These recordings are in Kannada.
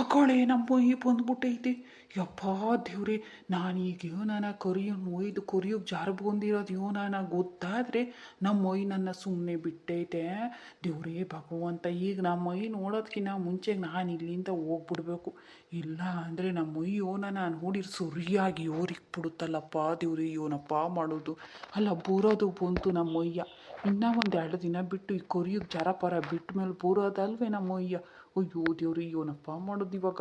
ಅಕ್ಕಳೆ ನಮ್ಮ ಮೈ ಬಂದ್ಬಿಟ್ಟೈತೆ. ಯಪ್ಪ ದೇವ್ರೆ, ನಾನೀಗ ಇವನನ್ನ ಕೊರಿಯೋ ಒಯ್ದು ಕರಿಯೋಕೆ ಜಾರು ಬಂದಿರೋದು ಏನಾನ ಗೊತ್ತಾದರೆ ನಮ್ಮ ಮೈ ನನ್ನ ಸುಮ್ಮನೆ ಬಿಟ್ಟೈತೆ. ದೇವ್ರೇ, ಭಗವಂತ, ಈಗ ನಮ್ಮ ಮೈ ನೋಡೋದಕ್ಕಿಂತ ಮುಂಚೆ ನಾನು ಇಲ್ಲಿಂದ ಹೋಗ್ಬಿಡ್ಬೇಕು. ಇಲ್ಲ ಅಂದರೆ ನಮ್ಮ ಮೈ ಏನಾನ ನೋಡಿರ್ ಸರಿಯಾಗಿ ಯೋರಿಗೆ ಬಿಡುತ್ತಲ್ಲಪ್ಪ ದೇವ್ರಿ, ಇವನಪ್ಪ ಮಾಡೋದು. ಅಲ್ಲ, ಬೂರೋದು ಬಂತು ನಮ್ಮ ಇನ್ನ ಇನ್ನೂ ಒಂದು ಎರಡು ದಿನ ಬಿಟ್ಟು ಈ ಕೊರಿಯೋಗಿ ಜರ ಪರ ಬಿಟ್ಟ ಮೇಲೆ ಬೂರೋದಲ್ವೇ ನಮ್ಮ ಅಯ್ಯೋ, ದೇವ್ರಿ ಇವನಪ್ಪ ಮಾಡೋದು ಇವಾಗ?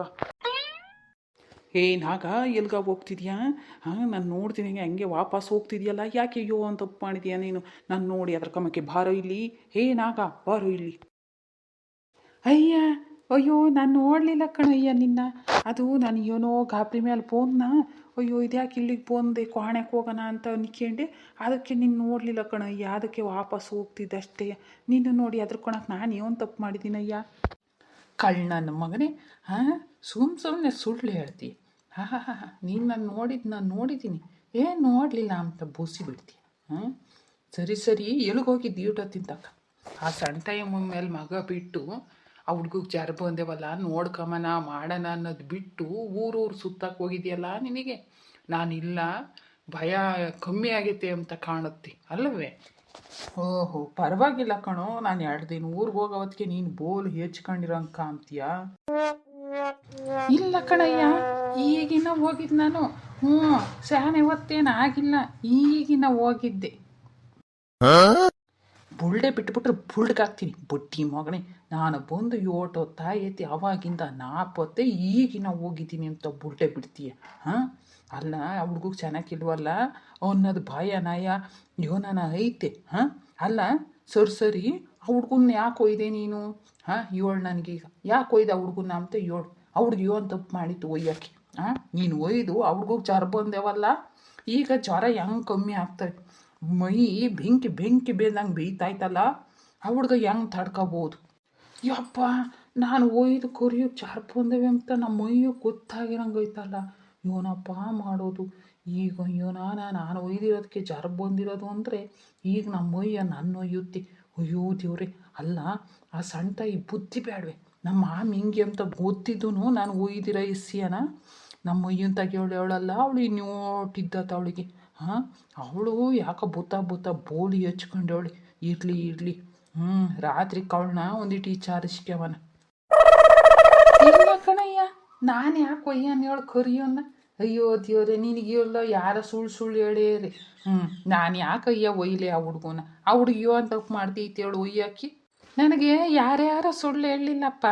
ಏ ನಾಗ, ಎಲ್ಗ ಹೋಗ್ತಿದ್ಯಾ? ಹಾಂ, ನಾನು ನೋಡ್ತೀನಿ, ಹಂಗೆ ವಾಪಸ್ ಹೋಗ್ತಿದ್ಯಲ್ಲ, ಯಾಕೆ ಅಯ್ಯೋ ಅಂತ ತಪ್ಪು ಮಾಡಿದ್ಯಾ ನೀನು? ನಾನು ನೋಡಿ ಅದ್ರ ಕಮಕ್ಕೆ ಬಾರೋ ಇಲ್ಲಿ. ಹೇ, ನಾಗ, ಬಾರೋ ಇಲ್ಲಿ. ಅಯ್ಯ, ಅಯ್ಯೋ, ನಾನು ನೋಡಲಿಲ್ಲ ಕಣಯ್ಯ ನಿನ್ನ. ಅದು ನಾನು ಏನೋ ಗಾಬರಿ ಮೇಲೆ ಫೋನ್ನ ಅಯ್ಯೋ ಇದ್ಯಾಕೆ ಇಲ್ಲಿಗೆ ಬಂದೆ? ಕೋಣೆಗೆ ಹೋಗೋಣ ಅಂತ ಅನ್ಕೊಂಡೆ. ಅದಕ್ಕೆ ನೀನು ನೋಡಲಿಲ್ಲ ಕಣಯ್ಯ. ಅದಕ್ಕೆ ವಾಪಸ್ ಹೋಗ್ತಿದ್ದಷ್ಟೇ. ನಿನ್ನ ನೋಡಿ ಅದ್ರ ಕಣಕ್ಕೆ ನಾನು ಏನು ತಪ್ಪು ಮಾಡಿದ್ದೀನಯ್ಯ? ಕಳ್ಳ ನನ್ನ ಮಗನೇ, ಹಾಂ? ಸುಮ್ ಸುಮ್ಮನೆ ಸುಳ್ಳು ಹೇಳ್ತಿ. ಹಾಂ ಹಾಂ ಹಾಂ ನೀನು ನಾನು ನೋಡಿದ್ದು ನಾನು ನೋಡಿದ್ದೀನಿ ಏ, ನೋಡಲಿಲ್ಲ ಅಂತ ಬೂಸಿ ಬಿಡ್ತೀಯ ಹಾಂ? ಸರಿ ಸರಿ ಎಲ್ಗೋಗಿದ್ದು ಊಟ ತಿಂತಕ್ಕ ಆ ಸಣ್ಣ ಟೈಮ್ ಮೇಲೆ ಮಗ ಬಿಟ್ಟು, ಆ ಹುಡ್ಗಗೆ ಜಾರ ಬಂದೇವಲ್ಲ ನೋಡ್ಕಮನ ಮಾಡೋಣ ಅನ್ನೋದು ಬಿಟ್ಟು ಊರೂರು ಸುತ್ತಕ್ಕೆ ಹೋಗಿದೆಯಲ್ಲ ನಿನಗೆ? ನಾನಿಲ್ಲ, ಭಯ ಕಮ್ಮಿ ಆಗೈತೆ ಅಂತ ಕಾಣುತ್ತೆ ಅಲ್ಲವೇ ಓಹೋ, ಪರವಾಗಿಲ್ಲ ಕಣೋ. ನಾನು ಎರಡು ದಿನ ಊರಿಗೆ ಹೋಗೋವತ್ತಿಗೆ ನೀನು ಬೋಲ್ ಹೆಚ್ಕೊಂಡಿರೋಂಗೆ ಅಂತೀಯ ಇಲ್ಲ ಕಣಯ್ಯ, ಈಗಿನ ಹೋಗಿದ್ ನಾನು. ಹ್ಞೂ ಸಹನೆ ಹೊತ್ತೇನು ಆಗಿಲ್ಲ, ಈಗಿನ ಹೋಗಿದ್ದೆ. ಬುಳ್ಳೆ ಬಿಟ್ಬಿಟ್ರೆ ಬುಳ್ಗಾಗ್ತೀನಿ ಬುಟ್ಟಿ ಮಗನೇ, ನಾನು ಬಂದು ಏಟು ಐತಿ ಅವಾಗಿಂದ ನಾಪತ್ತೆ, ಈಗಿನ ಹೋಗಿದ್ದೀನಿ ಅಂತ ಬುಳ್ಳೆ ಬಿಡ್ತೀಯ, ಹಾಂ? ಅಲ್ಲ ಹುಡ್ಗಗೆ ಚೆನ್ನಾಗಿಲ್ವಲ್ಲ ಅನ್ನೋದು ಭಯ ನಯ ಯೋನನ ಐತೆ, ಹಾಂ? ಅಲ್ಲ, ಸರಿ ಸರಿ, ಆ ಹುಡ್ಗನ್ನ ಯಾಕೆ ಒಯ್ದೆ ನೀನು? ಹಾಂ ಏಳು ನನಗೀಗ. ಯಾಕೆ ಒಯ್ದ ಆ ಹುಡ್ಗನ್ನ ಅಂತ ಏಳು ಆ ಹುಡುಗ ಏನು ತಪ್ಪು ಮಾಡಿತ್ತು ಒಯ್ಯಕ್ಕೆ, ಹಾಂ? ನೀನು ಒಯ್ದು ಆ ಹುಡುಗ ಜ್ವರ ಬಂದೇವಲ್ಲ? ಈಗ ಜ್ವರ ಹೆಂಗೆ ಕಮ್ಮಿ ಆಗ್ತದೆ? ಮೈ ಬೆಂಕಿ ಬೆಂಕಿ ಬೇದಂಗೆ ಬೇಯ್ತಾಯ್ತಲ್ಲ? ಆ ಹುಡುಗ ಹೆಂಗೆ ತಡ್ಕೋಬೋದು? ಯಪ್ಪ, ನಾನು ಒಯ್ದು ಕೊರಿಯೋಕ್ಕೆ ಚಾರ್ ಬಂದೇವೆ ಅಂತ ನಮ್ಮ ಮೈಯು ಗೊತ್ತಾಗಿರಂಗೆ ಐತಲ್ಲ ಇವನಪ್ಪ ಮಾಡೋದು. ಈಗ ಇವನ ನಾನು ಒಯ್ದಿರೋದಕ್ಕೆ ಜರ ಬಂದಿರೋದು ಅಂದರೆ ಈಗ ನಮ್ಮ ಒಯ್ಯ ನನ್ನ ಒಯ್ಯುತ್ತೆ. ಅಯ್ಯೋ ದೇವ್ರೆ, ಅಲ್ಲ, ಆ ಸಣ್ಣ ತಾಯಿ ಬುದ್ಧಿ ಬೇಡವೆ ನಮ್ಮ ಮಾಮಿ ಹಿಂಗೆ ಅಂತ ಗೊತ್ತಿದ್ದು ನಾನು ಒಯ್ದಿರೋ ಇಸ್ಸಿಯನ ನಮ್ಮ ಮೈಯನ್ ತೆಗಿಯೋಳಲ್ಲ ಅವಳು ಇನ್ನೋಟಿದ್ದತ್ತ ಅವಳಿಗೆ. ಹಾಂ, ಅವಳು ಯಾಕೆ ಬುತ್ತ ಬುತ್ತ ಬೋಳಿ ಹಚ್ಕೊಂಡವಳು. ಇರಲಿ ಇರಲಿ. ಹ್ಞೂ ರಾತ್ರಿ ಕವಳನ್ನ ಒಂದಿಟ್ಟು ಈ ಇಲ್ಲ ಕಣಯ್ಯ, ನಾನು ಯಾಕೆ ಒಯ್ಯನ್ ಹೇಳು ಕರಿಯೋನ್ನ? ಅಯ್ಯೋ ದೇವ್ರೆ ನಿನಗೆ ಹೇಳೋ ಯಾರ ಸುಳ್ಳು ಸುಳ್ಳು ಹೇಳೇರಿ ಹ್ಞೂ ನಾನು ಯಾಕೆ ಅಯ್ಯ ಒಯ್ಲಿ ಆ ಹುಡುಗನ? ಆ ಹುಡುಗಿಯೋ ಅಂತ ಮಾಡ್ತೈತಿ ಹೇಳು ಒಯ್ಯಾಕಿ ನನಗೆ ಯಾರ್ಯಾರ ಸುಳ್ಳು ಹೇಳಲಿಲ್ಲಪ್ಪ.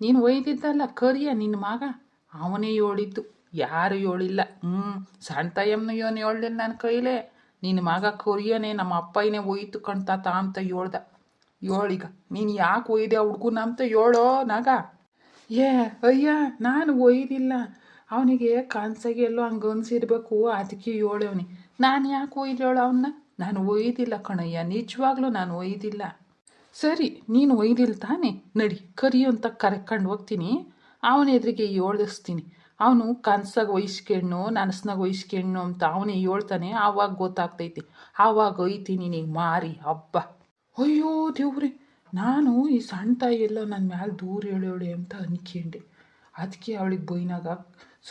ನೀನು ಒಯ್ದಿದ್ದಲ್ಲ, ಕರಿಯ ನಿನ್ನ ಮಗ. ಅವನೇ ಹೇಳಿದ್ದು ಯಾರು ಹೇಳಿಲ್ಲ ಹ್ಞೂ ಸಣ್ಣ ತಾಯಮ್ಮನ ಇವನು ಹೇಳ್ಲಿಲ್ಲ ನನ್ನ ಕೈಲೇ. ನಿನ್ನ ಮಗ ಕರಿಯನೇ ನಮ್ಮ ಅಪ್ಪಯ್ಯನೇ ಒಯ್ತು ಕಣ್ತಾತ ಅಂತ ಹೇಳ್ದ ಹೇಳೀಗ ನೀನು ಯಾಕೆ ಒಯ್ದೆ ಆ ಹುಡುಗನ ಅಂತ ಹೇಳೋ ನಗ. ಏ, ಅಯ್ಯ, ನಾನು ಒಯ್ದಿಲ್ಲ. ಅವನಿಗೆ ಕನ್ಸಾಗೆ ಎಲ್ಲೋ ಹಂಗೆ ಅನ್ಸಿರ್ಬೇಕು, ಅದಕ್ಕೆ ಹೇಳವನಿ. ನಾನು ಯಾಕೆ ಒಯ್ದೇಳು ಅವನ್ನ ನಾನು ಒಯ್ದಿಲ್ಲ ಕಣಯ್ಯ, ನಿಜವಾಗ್ಲೂ ನಾನು ಒಯ್ದಿಲ್ಲ. ಸರಿ, ನೀನು ಒಯ್ದಿಲ್ಲ ತಾನೇ? ನಡಿ, ಕರಿ ಅಂತ ಕರ್ಕೊಂಡು ಹೋಗ್ತೀನಿ. ಅವನ ಎದುರಿಗೆ ಹೇಳ್ದಿಸ್ತೀನಿ ಅವನು ಕನ್ಸಾಗ ವಹಿಸ್ಕೆಣ್ಣು ನನಸ್ನಾಗ ವಹಿಸ್ಕೆಣ್ಣು ಅಂತ ಅವನೇ ಹೇಳ್ತಾನೆ, ಆವಾಗ ಗೊತ್ತಾಗ್ತೈತಿ. ಆವಾಗ ಒಯ್ತೀನಿ ನೀನು ಮಾರಿ, ಹಬ್ಬ. ಅಯ್ಯೋ ದೇವ್ರಿ, ನಾನು ಈ ಸಣ್ಣ ತಾಯಿ ಎಲ್ಲ ನನ್ನ ಮ್ಯಾಲೆ ದೂರ ಹೇಳೋಳೆ ಅಂತ ಅನ್ಕೊಂಡೆ. ಅದಕ್ಕೆ ಅವಳಿಗೆ ಬೈನಾಗ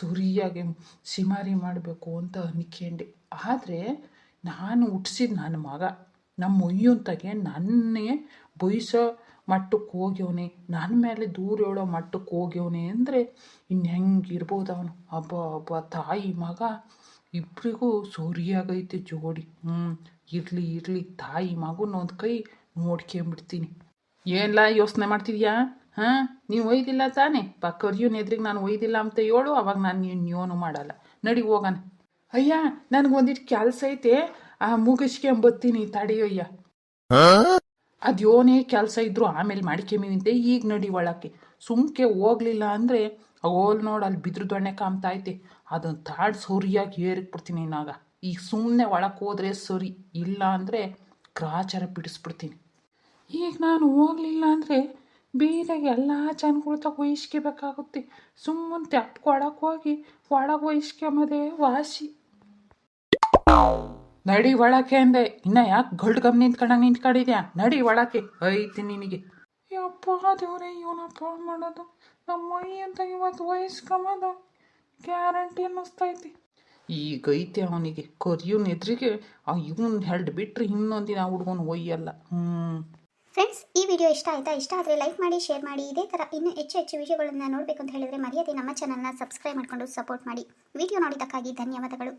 ಸರಿಯಾಗಿ ಸಿಮಾರಿ ಮಾಡಬೇಕು ಅಂತ ಅನ್ಕೊಂಡೆ. ಆದರೆ ನಾನು ಹುಟ್ಟಿಸಿದ ನನ್ನ ಮಗ ನಮ್ಮ ಮೊಯ್ಯಂತಾಗೆ ನನ್ನೇ ಬಯಸೋ ಮಟ್ಟಕ್ಕೆ ಹೋಗ್ಯವನೆ. ನನ್ನ ಮೇಲೆ ದೂರ ಹೇಳೋ ಮಟ್ಟಕ್ಕೆ ಹೋಗ್ಯವನೆ ಅಂದರೆ ಇನ್ನು ಹೆಂಗೆ ಇರ್ಬೋದು ಅವನು? ಹಬ್ಬ ಹಬ್ಬ ತಾಯಿ, ಮಗ ಇಬ್ಬರಿಗೂ ಸೂರಿಯಾಗೈತೆ ಜೋಡಿ. ಹ್ಞೂ ಇರಲಿ ಇರಲಿ, ತಾಯಿ, ಮಗುನ ಒಂದು ಕೈ ನೋಡ್ಕೊಂಬಿಡ್ತೀನಿ. ಏನಿಲ್ಲ ಯೋಚನೆ ಮಾಡ್ತಿದ್ಯಾ? ಹಾಂ ನೀವು ಒಯ್ದಿಲ್ಲ ತಾನೇ? ಪಾ ಕರಿಯೋನ್ ಎದ್ರಿಗೆ ನಾನು ಒಯ್ದಿಲ್ಲ ಅಂತ ಹೇಳು ಅವಾಗ ನಾನು ನೀನು ಯೋನು ಮಾಡಲ್ಲ. ನಡಿ ಹೋಗೋಣ. ಅಯ್ಯ ನನಗೊಂದಿಟ್ಟು ಕೆಲಸ ಐತೆ. ಆ ಮುಗಿಸ್ಕೊಂಬತ್ತೀನಿ ತಡೆಯೋಯ್ಯ. ಅದೇನೇ ಕೆಲಸ ಇದ್ರು ಆಮೇಲೆ ಮಾಡ್ಕೊಂಬಿಂತೆ ಈಗ ನಡಿ ಒಳಕ್ಕೆ. ಸುಮ್ಕೆ ಹೋಗ್ಲಿಲ್ಲ ಅಂದರೆ ಓಲ್ ನೋಡಿ ಅಲ್ಲಿ ಬಿದ್ರು ದೊಣ್ಣೆ ಕಾಮ್ತಾ ಐತೆ. ಅದನ್ನು ತಾಡ್ ಸರಿಯಾಗಿ ಏರಿಕ್ಬಿಡ್ತೀನಿ ನಾಗ ಈಗ ಸುಮ್ಮನೆ ಒಳಕ್ಕೆ ಹೋದ್ರೆ ಸರಿ ಇಲ್ಲ ಅಂದರೆ ಗ್ರಾಚಾರ ಬಿಡಿಸ್ಬಿಡ್ತೀನಿ. ಈಗ ನಾನು ಹೋಗ್ಲಿಲ್ಲ ಅಂದರೆ ಬೀದಾಗ ಎಲ್ಲ ಜನಗಳು ತಗ ವಹಿಸ್ಕೋಬೇಕಾಗುತ್ತೆ ಸುಮ್ಮನೆ ತೆಪ್ಪ ಒಳಗೆ ಹೋಗಿ ಒಳಗೆ ವಹಿಸ್ಕೊಂಬದೇ ವಾಸಿ. ನಡಿ ಒಳಕ್ಕೆ ಅಂದೆ. ಇನ್ನ ಯಾಕೆ ಗಲ್ಡ್ ಗಮ್ ನಿಂತ್ಕೊಂಡಂಗೆ ನಿಂತ್ಕೊಂಡಿದ್ಯಾ? ನಡಿ ಒಳಕ್ಕೆ. ಐತಿ ನಿನಗೆ. ಯಪ್ಪ ದೇವ್ರೆ ಇವನಪ್ಪ ಮಾಡೋದು. ನಮ್ಮ ಅಂತ ಇವತ್ತು ವಯಸ್ಸು ಕಮ್ಮದ ಗ್ಯಾರಂಟಿ ಅನ್ನಿಸ್ತೈತಿ. ಈಗ ಐತೆ ಅವನಿಗೆ. ಕರಿಯವನ ಎದುರಿಗೆ ಆ ಇವನ್ ಹೆಲ್ಡ್ ಬಿಟ್ರೆ ಇನ್ನೊಂದಿನ ಹುಡ್ಗನ ಒಯ್ಯಲ್ಲ. ಹ್ಞೂ ಫ್ರೆಂಡ್ಸ್ ಈ ವಿಡಿಯೋ ಇಷ್ಟ ಆಯ್ತಾ? ಇಷ್ಟ ಆದರೆ ಲೈಕ್ ಮಾಡಿ ಶೇರ್ ಮಾಡಿ. ಇದೇ ಥರ ಇನ್ನೂ ಹೆಚ್ಚು ಹೆಚ್ಚು ವಿಡಿಯೋಗಳನ್ನು ನೋಡಬೇಕು ಅಂತ ಹೇಳಿದ್ರೆ ಮರ್ಯಾದೆ ನಮ್ಮ ಚಾನಲ್ನ ಸಬ್ಸ್ಕ್ರೈಬ್ ಮಾಡಿಕೊಂಡು ಸಪೋರ್ಟ್ ಮಾಡಿ. ವಿಡಿಯೋ ನೋಡಿದ್ದಕ್ಕಾಗಿ ಧನ್ಯವಾದಗಳು.